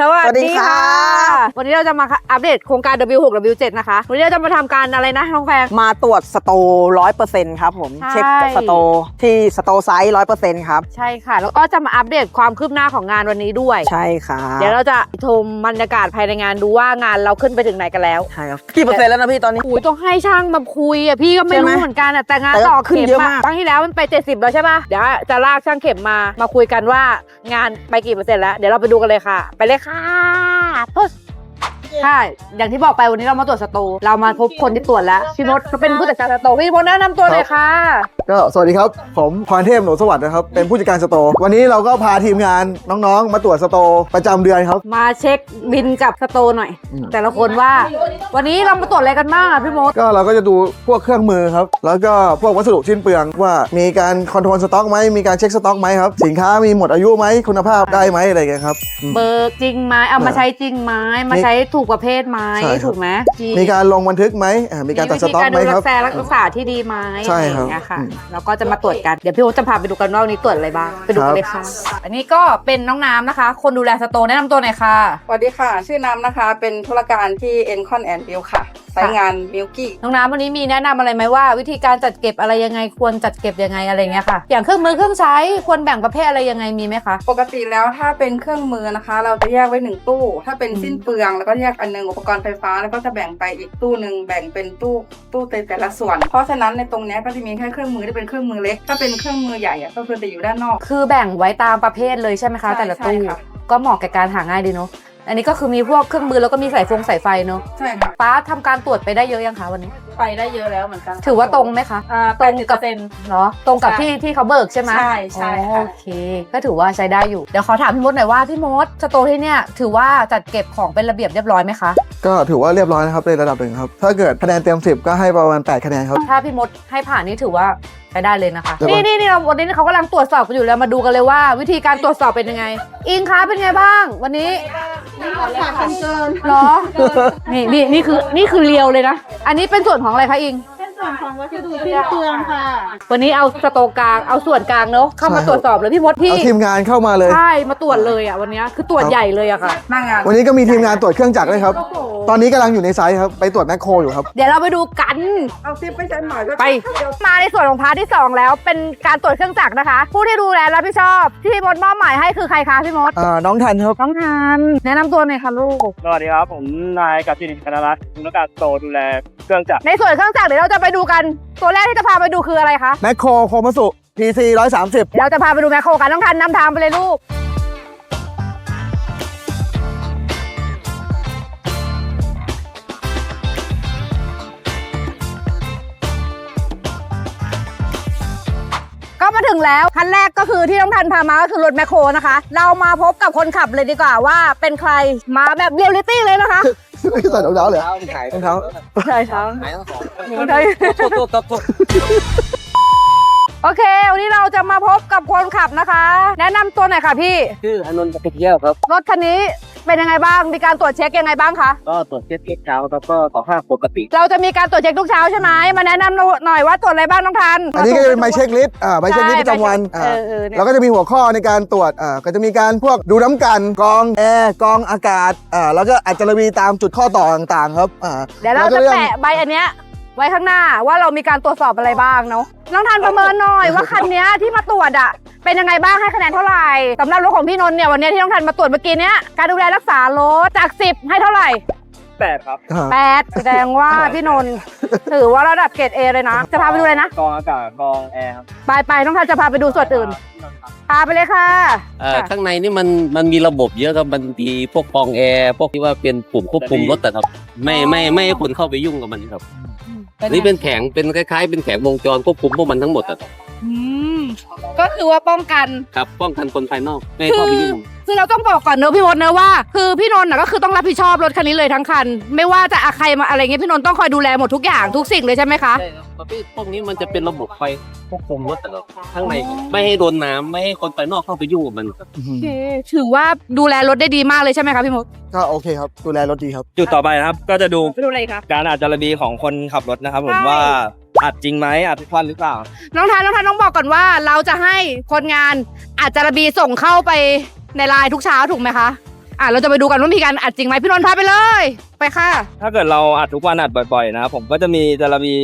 สวัสสวัสดีดีค่ะค่ะ วันนี้เราจะมาอัปเดตโครงการ W6 W7 นะคะ วันนี้เราจะมาทำการอะไรนะน้องแฟงมาตรวจสโตร้อยเปอร์เซ็นต์ครับผมใช่เช็คสโตที่สโตไซส์ร้อยเปอร์เซ็นต์ครับ ใช่ค่ะ แล้วก็จะมาอัปเดตความคืบหน้าของงานวันนี้ด้วย ใช่ค่ะ เดี๋ยวเราจะชมบรรยากาศภายในงานดูว่างานเราขึ้นไปถึงไหนกันแล้วใช่ครับกี่เปอร์เซ็นต์แล้วนะพี่ตอนนี้โอ้ยต้องให้ช่างมาคุยอะพี่ก็ไม่ใช่ไหมรู้เหมือนกันอะแต่งานแต่ก็ต่อขึ้นเข็มเยอะอะมากครั้งที่แล้วมันไป 70 แล้วใช่ป่ะเดี๋ยวจะลากช่างเข็มมามาคุยกันว่างานไปกี่เปอร์เซ็นต์แล้วเดี๋ยวเราไปดูกันเลยค่ะ ไปเลยค่ะปึ๊บ ใช่ อย่างที่บอกไปวันนี้เรามาตรวจสตูเรามาพบคนที่ตรวจแล้วพี่มดเขาเป็นผู้จัดการสตูพี่มดแนะนำตัวเลยค่ะ ก็สวัสดีครับ ผมพรเทพหนูสวัสดิ์นะครับ เป็นผู้จัดการสโตร์วันนี้เราก็พาทีมงานน้องๆ มาตรวจสโตร์ประจำเดือนครับ มาเช็คบินกับสโตหน่อยอืมแต่ละคนว่า วันนี้เรามาตรวจอะไรกันบ้างอะพี่มด ก็เราก็จะดูพวกเครื่องมือครับ แล้วก็พวกวัสดุชิ้นเปลืองว่ามีการคอนโทรลสต็อกไหมมีการเช็คสต็อกไหมครับ สินค้ามีหมดอายุไหมคุณภาพได้ไหมอะไรอย่างเงี้ยครับอืม เบิกจริงไหมเอามาใช้จริงไหมมาใช้ถูกประเภทไหมใช่ครับ ถูกไหมจริงมีการลงบันทึกไหมอ่ามีการตัดสต็อกไหมวิธีคการดูรับรักษารักษาที่ดีไหมใช่ครับ อะไอย่างเงี้ยค่ะอืมแล้วก็จะมาตรวจกันเดี๋ยวพี่โอ๊ตจะพาไปดูกันว่าวันนี้ตรวจอะไรบ้างไปดูกันเลยค่ะอันนี้ก็เป็นน้องน้ำนะคะ คนดูแลสโตร์แนะนำตัวหน่อยค่ะ สวัสดีค่ะ ชื่อน้ำนะคะ เป็นธุรการที่ e n c o n and Bill ค่ะ สายงาน m i l k y น้องน้ำวันนี้มีแนะนำอะไรไหมว่า วิธีการจัดเก็บอะไรยังไงควรจัดเก็บยังไงอะไรเงี้ยค่ะ อย่างเครื่องมือเครื่องใช้ควรแบ่งประเภทอะไรยังไงมีไหมคะ ปกติแล้วถ้าเป็นเครื่องมือนะคะ เราจะแยกไว้หนึ่งตู้ ถ้าเป็นสิ้นเปลืองแล้วก็แยกอันหนึงอุปกรณ์ไฟฟ้าแล้วก็จะแบ่งไปอีกตู้หนึ่งแบ่งเป็นตู้ตู้แต่แต่ละส่วน เพราะฉะนั้นในตรงเนี้ยก็จะมีแค่เครื่องมือที่เป็นเครื่องมือเล็ก ถ้าเป็นเครื่องมือใหญ่อะก็คือจะอยู่ด้านนอก คือแบ่งไว้ตามประเภทเลยใช่ไหมคะใช่แต่ละใช่ตู้ค่ะก็เหมาะกับการหาง่ายดีเนาะ อันนี้ก็คือมีพวกเครื่องมือแล้วก็มีสายฟงสายไฟเนาะใช่ค่ะป้าทำการตรวจไปได้เยอะยังคะวันนี้ ไปได้เยอะแล้วเหมือนกันถือว่าตรงไหมคะ อ่าตรงกับเซ็นเนาะตรงกับใช่ที่ที่เขาเบิกใช่ไหมใช่ใช่ค่ะ โอเค ก็ถือว่าใช้ได้อยู่ เดี๋ยวขอถามพี่มดหน่อยว่าพี่มดสโตร์ที่เนี่ยถือว่าจัดเก็บของเป็นระเบียบเรียบร้อยไหมคะ ก็ถือว่าเรียบร้อยนะครับในระดับหนึ่งครับ ถ้าเกิดคะแนนเต็ม 10 ก็ให้ประมาณ 8 คะแนนครับ ถ้าพี่มดให้ผ่านนี่ถือว่าใช้ได้เลยนะคะเรียบร้นี่อยนี่นี่เราวันนี้เขากำลังตรวจสอบกันอยู่แล้วมาดูกันเลยว่า วิธีการตรวจสอบเป็นยังไง อิงคะเป็นไงบ้าง วันนี้เหรอ นี่นี่นี่คือนี่คือเรียวเลยนะ อันนี้เป็นส่วนของอะไรคะอิง ส่วนของวัสดุสิ้นเปลืองค่ะ วันนี้เอาสโตร์กลางเอาส่วนกลางเนอะเข้ามาใช่ครับตรวจสอบเลยพี่มดพี่เอาทีมงานเข้ามาเลย ใช่มาตรวจเลยอะวันนี้คือตรวจครับใหญ่เลยอะค่ะหน้างานวันนี้ก็มีทีมงานตรวจเครื่องจักรด้วยครับ ตอนนี้กำลังอยู่ในไซต์ครับ ไปตรวจแมคโครอยู่ครับ เดี๋ยวเราไปดูกัน เอาซิปไปฉันหน่อยก็ไป มาในส่วนของพาร์ทที่ 2 แล้วเป็นการตรวจเครื่องจักรนะคะ ผู้ที่ดูแลรับผิดชอบที่พี่มดมอบหมายให้คือใครคะพี่มดอ่าน้องทันครับ น้องทานแนะนำตัวหน่อยค่ะลูก สวัสดีครับ ผมนายกัจจินิกนรัตน์ธุรการโตดูแลเครื่องจักรในส่วนเครื่องจักรเดี๋ยวเราจะไปดูกัน ตัวแรกที่จะพาไปดูคืออะไรคะ แมคโครโคมัสุ PC 130 เราจะพาไปดูแมคโครกันน้องทันนำทางไปเลยลูก ก็มาถึงแล้วคันแรกก็คือที่น้องทันพามาก็คือรถแมคโครนะคะ เรามาพบกับคนขับเลยดีกว่าว่าเป็นใครมาแบบเรียลลิตี้เลยนะคะ ใส่รองเท้าเลยรองเท้า ใช่ทั้งใช่โอเค วันนี้เราจะมาพบกับคนขับนะคะ แนะนำตัวหน่อยค่ะพี่ชื่ออนนท์ตะเกียวครับ รถคันนี้เป็นยังไงบ้าง มีการตรวจเช็คยังไงบ้างคะก็ตรวจเช็คทุกเช้าครับก็สภาพปกติ เราจะมีการตรวจเช็คทุกเช้าใช่ไหมมาแนะนำหน่อยว่าตรวจอะไรบ้างน้องทันอันนี้ก็จะเป็นใบเช็คลิสต์อ่าใบเช็คลิสต์ประจำวันเออ่าอเออเนี่ยแล้วก็จะมีหัวข้อในการตรวจอ่าก็จะมีการพวกดูน้ำกันกรองแอร์กรองอากาศอ่าแล้วก็อาจจะมีตามจุดข้อต่อต่างๆครับอ่าเดี๋ยวเราแล้วก็จะเรื่องแปะใบอันเนี้ย ไว้ข้างหน้าว่าเรามีการตรวจสอบอะไรบ้างเนาะน้องทันประเมินหน่อยว่าคันนี้ที่มาตรวจอะเป็นยังไงบ้างให้คะแนนเท่าไหร่สำหรับรถของพี่นนท์เนี่ยวันนี้ที่น้องทันมาตรวจเมื่อกี้เนี้ยการดูแลรักษารถจาก 10 ให้เท่าไหร่ แปดครับอ่าแปดแสดงว่าพี่นนท์ถือว่าระดับเกรดเอเลยนะ จะพาไปดูเลยนะกรองอากาศกรองแอร์ครับไปไปน้องทันจะพาไปดูส่วนอื่น พาไปเลยค่ะ เอ่อค่ะข้างในนี่มันมันมีระบบเยอะครับมันมีพวกกรองแอร์พวกที่ว่าเป็นปุ่มควบคุมรถแต่ครับไม่ไม่ไม่ให้คนเข้าไปยุ่งกับมันครับนี่เป็นแผงเป็นคล้ายๆ เป็นแผงวงจรควบคุมพวกมันทั้งหมดอะครับอืมก็คือว่าป้องกันครับป้องกันคนภายนอกไม่ให้เข้าไปยุ่ง คือเราต้องบอกก่อนเนอะพี่มดเนอะว่า คือพี่นนท์น่ะก็คือต้องรับผิดชอบรถคันนี้เลยทั้งคัน ไม่ว่าจะอะใครมาอะไรเงี้ยพี่นนท์ต้องคอยดูแลหมดทุกอย่างทุกสิ่งเลยใช่ไหมคะ ใช่ครับประเภทพวกนี้มันจะเป็นระบบไฟควบคุมรถแต่ละข้างในไม่ให้โดนน้ำไม่ให้คนภายนอกเข้าไปยุ่งกับมันอืโอมเคถือว่าดูแลรถได้ดีมากเลยใช่ไหมคะพี่มด ก็โอเคครับ ดูแลรถดีครับ จุดต่อไปนะครับ ก็จะดูไปดูอะไรคะการอาจจะระบีของคนขับรถนะครับผมใช่ ว่าอัดจริงไหมอัดทุกวันหรือเปล่า น้องทานน้องทานต้องบอกก่อนว่าเราจะให้คนงานอาจจะระบีส่งเข้าไป ในไลน์ทุกเช้าถูกไหมคะอะเราจะไปดูกันว่ามีการอัดจริงไหมพี่นนท์พาไปเลย ไปค่ะ ถ้าเกิดเราอัดทุกวันอัดบ่อย ๆ นะครับผมก็จะมีจะมี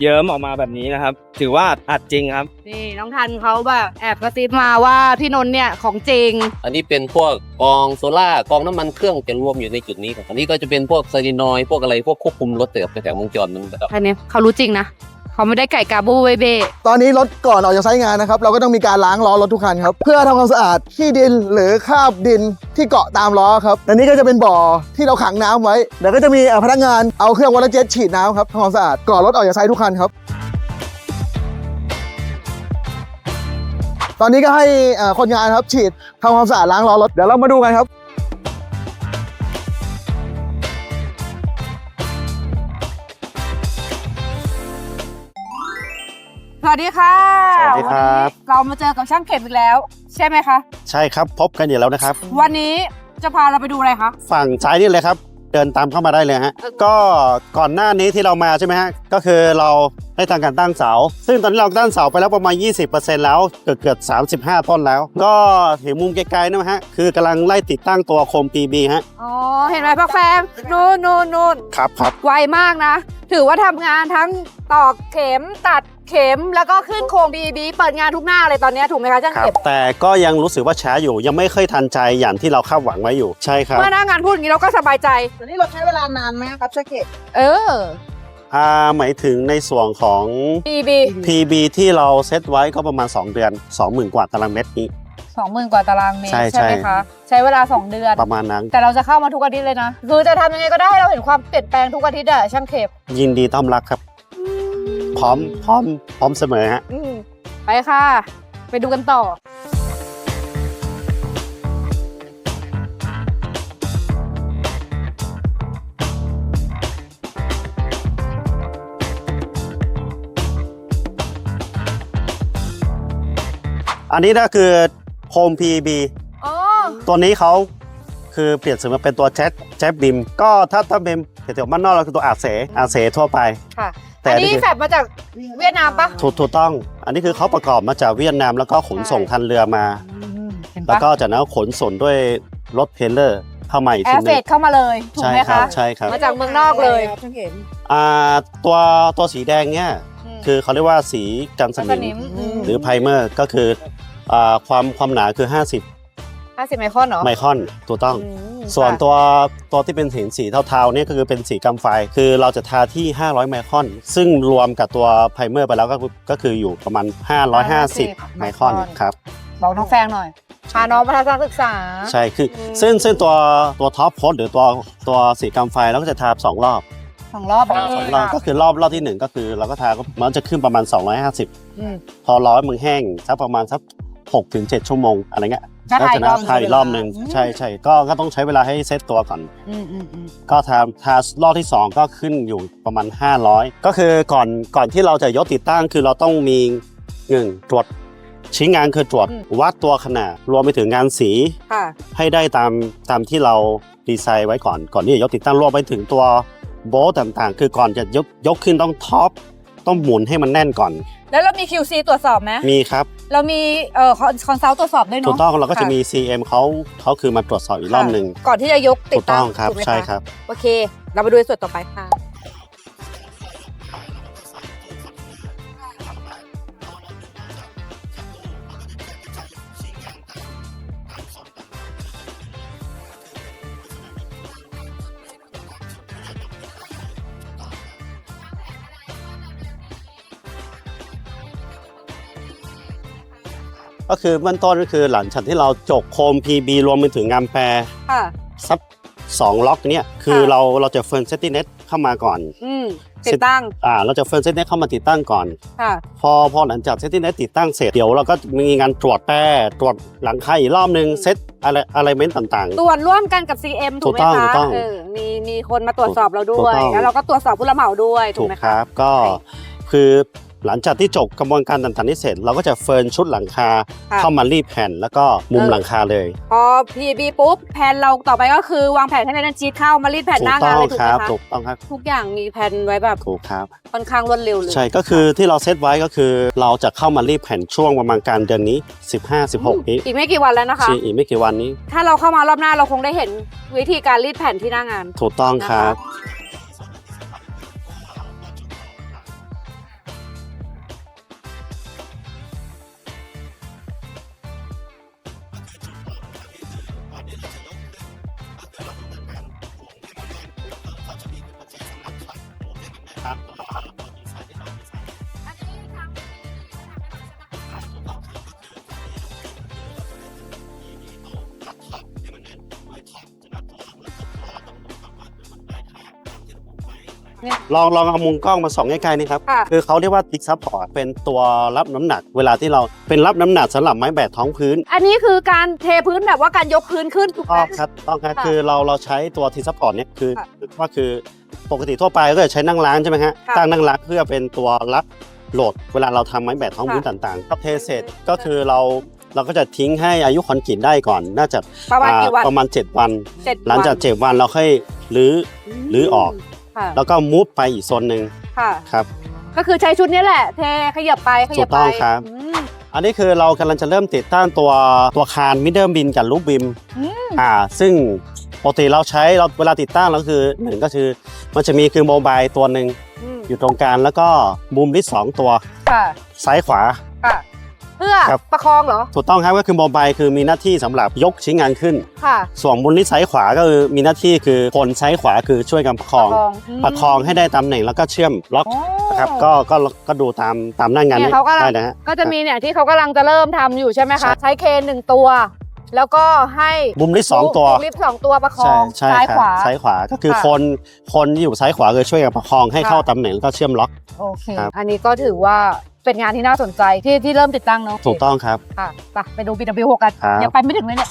เยิ้มออกมาแบบนี้นะครับ ถือว่าอัดจริงครับ นี่น้องทันเขาแบบแอบกระซิบมาว่าพี่นนท์เนี่ยของจริง อันนี้เป็นพวกกองโซล่ากองน้ำมันเครื่องจะรวมอยู่ในจุดนี้ครับอันนี้ก็จะเป็นพวกไซรินอยด์พวกอะไรพวกควบคุมรถแต่กับแผงวงจรมันนะครับอันนี้เขารู้จริงนะ เขาไม่ได้ไก่กาบูเวเบตอนนี้รถก่อนออกจากไซต์งานนะครับ เราก็ต้องมีการล้างล้อรถทุกคันครับ เพื่อทำความสะอาดขี้ดินหรือคราบดินที่เกาะตามล้อครับและนี่ก็จะเป็นบ่อที่เราขังน้ำไว้เดี๋ยวก็จะมีพนักงานเอาเครื่องวอลเจ็ตฉีดน้ำครับทำความสะอาดก่อนรถออกจากไซต์ทุกคันครับตอนนี้ก็ให้คนงานครับฉีดทำความสะอาดล้างล้อรถเดี๋ยวเรามาดูกันครับ วัสดีค่ะสวัสดีครับ วันนี้เรามาเจอกับช่างเข็มอีกแล้ว ใช่ไหมคะ ใช่ครับพบกันอยู่แล้วนะครับ วันนี้จะพาเราไปดูอะไรคะ ฝั่งซ้ายนี่เลยครับ เดินตามเข้ามาได้เลยฮะก็ก่อนหน้านี้ที่เรามาใช่ไหมฮะก็คือเราได้ทำการตั้งเสา ซึ่งตอนนี้เราตั้งเสาไปแล้วประมาณ 20%แล้วเกือบเกือบ35 ต้นแล้ว ก็เห็นมุมไกลๆนะฮะคือกำลังไล่ติดตั้งตัวโคม PB ฮะอ๋อ เห็นไหมพักแฟมนู่นนู่นนู่นครับครับไวมากนะ ถือว่าทำงานทั้งตอกเข็มตัด เข็มแล้วก็ขึ้นโครงบีบีเปิดงานทุกหน้าเลยตอนนี้ถูกไหมคะช่างครับเข็มแต่ก็ยังรู้สึกว่าช้าอยู่ยังไม่เคยทันใจอย่างที่เราคาดหวังไว้อยู่ใช่ครับเมื่อหน้างานพูดอย่างนี้เราก็สบายใจตอนนี้เราใช้เวลานานไหมครับชาเกตเอออ่าหมายถึงในส่วนของบีบี PB ที่เราเซตไว้ก็ประมาณ 2 เดือน 20,000 กว่าตารางเมตรนี้สองหมื่นกว่าตารางเมตรใช่ใช่ไหมใช่คะใช้เวลา 2 เดือนประมาณนั้น แต่เราจะเข้ามาทุกอาทิตย์เลยนะ คือจะทำยังไงก็ได้ให้เราเห็นความเปลี่ยนแปลงทุกอาทิตย์อะช่างเข็มยินดีต้อนรับครับ พร้อมพร้อมพร้อมเสมอฮะอืมไปค่ะ ไปดูกันต่อ อันนี้ก็คือโฮม PB อ๋อ ตัวนี้เขาคือเปลี่ยนเสมาเป็นตัวแจ็ตแจ็ตบิมก็ถ้าถ้าเป็นแถวๆบ้านนอกเราคือตัวอาเสอาเสทั่วไป ค่ะแต่อันอันนี้นี้คือแฟบมาจากเวียดนามปะ ถูกถูกต้อง อันนี้คือเขาประกอบมาจากเวียดนามแล้วก็ขนส่งใช่ทันเรือมา เห็นแล้วปะก็จากนั้นขนส่งด้วยรถเทรลเลอร์เข้ามาอีกแอทีร์หเฟนึงดเข้ามาเลย ถูกใช่ไหมครัคะ บใช่ครับมาจากเมืองนอกเลยช่างเข็มอ่าตัวตัวสีแดงเนี่ยคือเขาเรียกว่าสีกันสสนินิมมอืมหรือไพรเมอร์ก็คืออ่าความความหนาคือ 50 ห้าสิบไมครอนเหรอ ไมครอนถูกต้อง อืมส่วนค่ะ ตัวตัวที่เป็นสีสีเทาๆเนี่ยก็คือเป็นสีกำไฟ คือเราจะทาที่ 500 ไมครอน ซึ่งรวมกับตัวไพรเมอร์ไปแล้วก็คือก็คืออยู่ประมาณ 550 ไมครอนครับ บอกน้องแฟงหน่อยพาน้องมาทัศนศึกษา ใช่คืออม ซึ่งซึ่งตัวตัวท็อปโพสหรือตัวตัวสีกำไฟเราก็จะทาสองรอบสองรอบสองรอบก็คือรอบรอบที่หนึ่งก็คือเราก็ทาก็มันจะขึ้นประมาณ 250 อืมพอร้อยมึงแห้งสักประมาณสัก 6ถึง7ชั่วโมงอะไรเงี้ยถ้าถ่ายจะรอบทาอีกรอบหนึ่งใช่ใช่ก็ก็ต้องใช้เวลาให้เซตตัวก่อน อืมอืมอืมก็ทำทารอบที่ 2 ก็ขึ้นอยู่ประมาณ 500 ก็คือก่อนก่อนที่เราจะยกติดตั้งคือเราต้องมีหนึ่งตรวจชิ้นงานคือตรวจวัดตัวขนาด รวมไปถึงงานสีค่ะ ให้ได้ตามตามที่เราดีไซน์ไว้ก่อนก่อนที่จะยกติดตั้งรวมไปถึงตัวโบลต์ต่างๆ คือก่อนจะยกยกขึ้นต้องท็อป ต้องหมุนให้มันแน่นก่อน แล้วเรามี QC ตรวจสอบไหมมีครับ เรามีเอ่อคอนซัลท์ตรวจสอบด้วยถูเนาะกต้องเราก็จะค่มี CM เขาเขาคือมาตรวจสอบอีกรอบหนึ่ง ก่อนที่จะยกติถูดกต้ตั้องงครับถูกไหมะใช่ครับ โอเค เรามาดูในส่วนต่อไปค่ะ ก็คือเบื้องต้นก็คือหลังจากที่เราจกโคม PB รวมไปถึงงามแปรค่ะซับสองล็อกเนี่ยคือค่ะ เราเราจะเฟิร์นเซตติ้เน็ตเข้ามาก่อนอืมติดตั้งอ่าเราจะเฟิร์นเซตเน็ตเข้ามาติดตั้งก่อน ค่ะ พอพอหลังจากเซตติ้เน็ตติดตั้งเสร็จเดี๋ยวเราก็มีงานตรวจแปรตรวจหลังคาอีกรอบนึงเซตอะไรอะไรเมนต์ต่าง ตรวจร่วมกันกับ CM ถูกไหมถูกต้องคะถูกต้องเออมีมีคนมาตรวจสอบเราด้ถูวกยต้อง แล้วเราก็ตรวจสอบผู้รับเหมาด้วยๆ ถูถูกกไหมคคะ รับ ก็ใช่คือ หลังจากที่จบกระบวนการต่างๆที่เสร็จ เราก็จะเฟิร์นชุดหลังคาค่ะ เข้ามารีดแผ่นแล้วก็มุมเออหลังคาเลยพอ PB ปุ๊บแผนเราต่อไปก็คือวางแผนให้ในนั้นชีตเข้ามารีดแผ่นถูหกน้าต้งาอนงเลยถูกคไหมรับคะถูกต้องครับทุกอย่างมีแผนไว้แบบถูกครับ ค่อนข้างรวดเร็วเลย ใช่ก็คือที่เราเซตไว้ก็คือ เราจะเข้ามารีดแผ่นช่วงประมาณกลารเดือนนี้ 15-16 นี้อีกไม่กี่วันแล้วนะคะ ชีอีกไม่กี่วันนี้ ถ้าเราเข้ามารอบหน้าเราคงได้เห็นวิธีการรีดแผ่นที่หน้างาน ถูกต้องครับ ลองลองเอามุมกล้องมาส่องใกล้ๆนี่ครับ ค่ะคือเขาเรียกว่าติ๊กซัพพอร์ตเป็นตัวรับน้ำหนัก เวลาที่เราเป็นรับน้ำหนักสำหรับไม้แบดท้องพื้นอันนี้คือการเทพื้นแบบว่าการยกพื้นขึ้นถูกไหม ต้องครับต้องครับค่ะคือเราเราใช้ตัวทีซัพพอร์ตเนี่ยคือค่ะว่าคือปกติทั่วไปก็จะใช้นั่งร้านใช่ไหมฮะค่ะตั้งนั่งร้านเพื่อเป็นตัวรับโหลด เวลาเราทำไม้แบดท้องพื้นค่ะต่างๆก็เทเสร็จก็คือเราเราก็จะทิ้งให้อายุคอนกรีตได้ก่อนน่าจะประมาณกี่วัน อ่าประมาณ 7 วัน เจ็ดหลังจากวันเจ็ดวันเราค่อยรื้อหรือออก ค่ะ แล้วก็มูฟไปอีกโซนหนึ่งค่ะ ครับ ก็คือใช้ชุดนี้แหละ เทขยับไปขยับถูกต้ไปองครับ อืม อันนี้คือเรากำลังจะเริ่มติดตั้งตัวตัวคานมิดเดิลบินกับลูกบิมอืม อ่า ซึ่งปกติเราใช้เราเวลาติดตั้งแล้วคือหนึ่งก็คือมันจะมีคือโมบายตัวหนึ่งอืมอยู่ตรงกลางแล้วก็มุมที่สองตัวค่ะซ้ายขวา ค่ะ เพื่อครับ ประคองเหรอ ถูกต้องครับก็คือโมบายคือมีหน้าที่สำหรับยกชิ้นงานขึ้น ค่ะส่วนมุมที่ซ้ายขวาก็คือมีหน้าที่คือคนซ้ายขวาคือช่วยกันประคองมประคองให้ได้ตำแหน่งแล้วก็เชื่อมล็อกโอ้ นะครับก็ก็ก็ดูตามตามหน้างานเนี่ยเขาก็ ได้นะฮะ ก็จะมีเนี่ยที่เขากำลังจะเริ่มทำอยู่ใช่ไหมใช่ คะ ใช้เคนหนึ่งตัว แล้วก็ให้มุมที่สองตัว ลิฟต์สองตัวประคอใช่งใช่ซ้ายครัขบวา ซ้ายขวาก็คือค่ะคนคนที่อยู่ซ้ายขวาคือช่วยกันประคองให้ค่ะ เข้าตำแหน่งแล้วก็เชื่อมล็อก โอเค ครับ อันนี้ก็ถือว่า เป็นงานที่น่าสนใจที่ที่เริ่มติดตั้งเนาะถูกต้องครับค่ะไปไปดู BW6 กันครับ ยังไปไม่ถึงเลยเนี่ย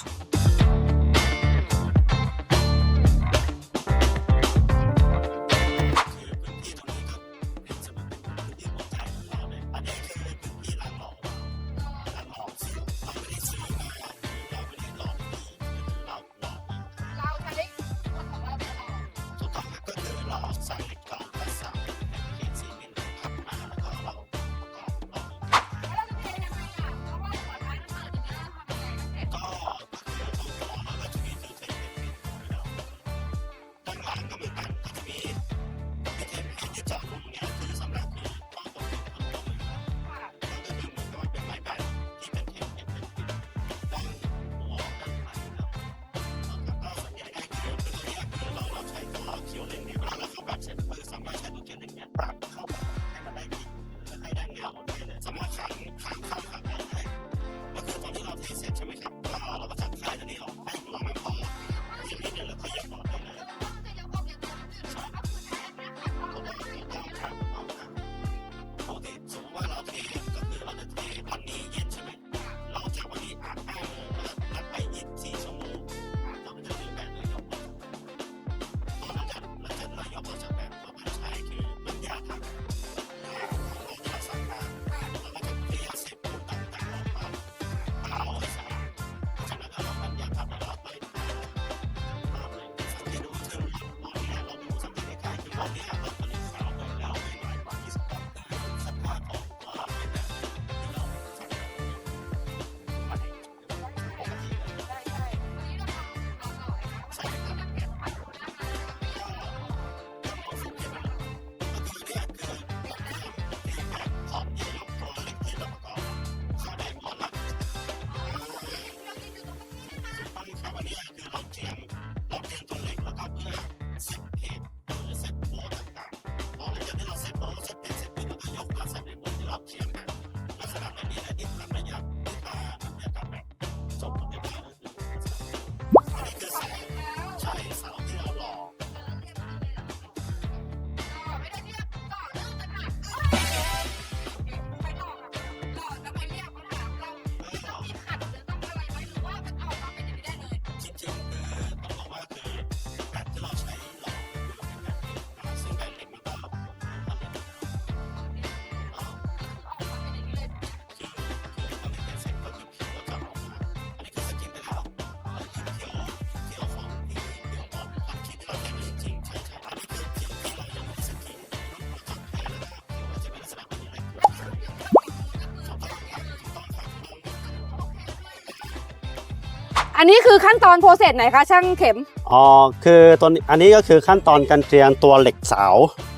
อันนี้คือขั้นตอนโปรเซสไหนคะช่างเข็ม อ๋อคือตัวนี้อันนี้ก็คือขั้นตอนการเตรียมตัวเหล็กเสา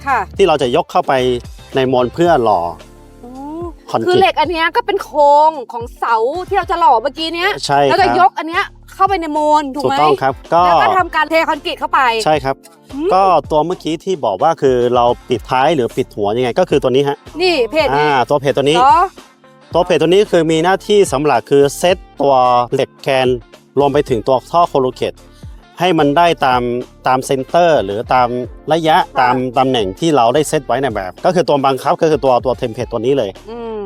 ค่ะ ที่เราจะยกเข้าไปในมวลเพื่อหล่ออ๋อคอนกคือรีเหล็ต กอันเนี้ยก็เป็นโครงของเสาที่เราจะหล่อเมื่อกี้เนี้ยใช่แล้วคจะรับยกอันเนี้ยเข้าไปในโมนถูกถูกไหมต้องครับก็แล้วก็ทำการเทคอนกรีตเข้าไป ใช่ครับ อืม ก็ตัวเมื่อกี้ที่บอกว่าคือเราปิดท้ายหรือปิดหัวยังไง ก็คือตัวนี้ฮะนี่เพจอ่านี้ตัวเพจตัวนี้เหรอตัวเพจตัวนี้คือมีหน้าที่สำหรับคือเซตตัวเหล็กแกน รวมไปถึงตัวท่อโคโลเคตให้มันได้ตามตามเซนเตอร์ หรือตามระยะตามตำแหน่งที่เราได้เซตไว้ในแบบ ก็คือตัวบังคับก็คือตัวตัวเทมเพลตตัวนี้เลยอืม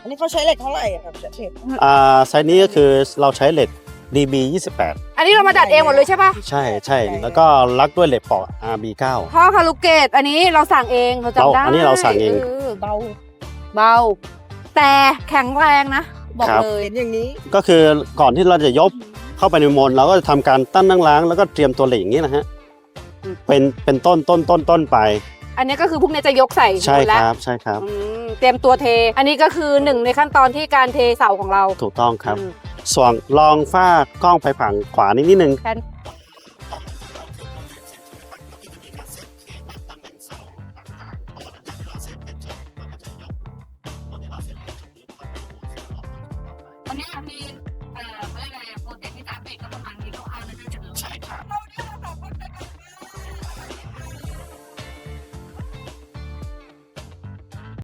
อันนี้เขาใช้เหล็กเท่าไหร่อะครับเชฟอ่าไซส์นี้ก็คือเราใช้เหล็ก DB 28 อันนี้เรามาดัดเองหมดเลยใช่ปะใช่ใช่แล้วก็ลักด้วยเหล็กปอก RB 9ท่อคาลูเกตอันนี้เราสั่งเองเราจำได้เราอันนี้เราสั่งเอง เบาเบา แต่แข็งแรงนะ บอกครับ เลย เห็นอย่างนี้ก็คือก่อนที่เราจะยก เข้าไปในมนเราก็จะทำการตั้งนั่งล้างแล้วก็เตรียมตัวเหล็กอย่างนี้นะฮะเป็นเป็นต้นต้นต้นต้นไป อันนี้ก็คือพวกเนี้ยจะยกใส่ใช่หมดคแล้วรับใช่ครับ อืมเตรียมตัวเท อันนี้ก็คือหนึ่งในขั้นตอนที่การเทเสาของเราถูกต้องครับ อืมส่วนลองฝ้ากล้องไปฝั่งขวานิดนิดนึง แทน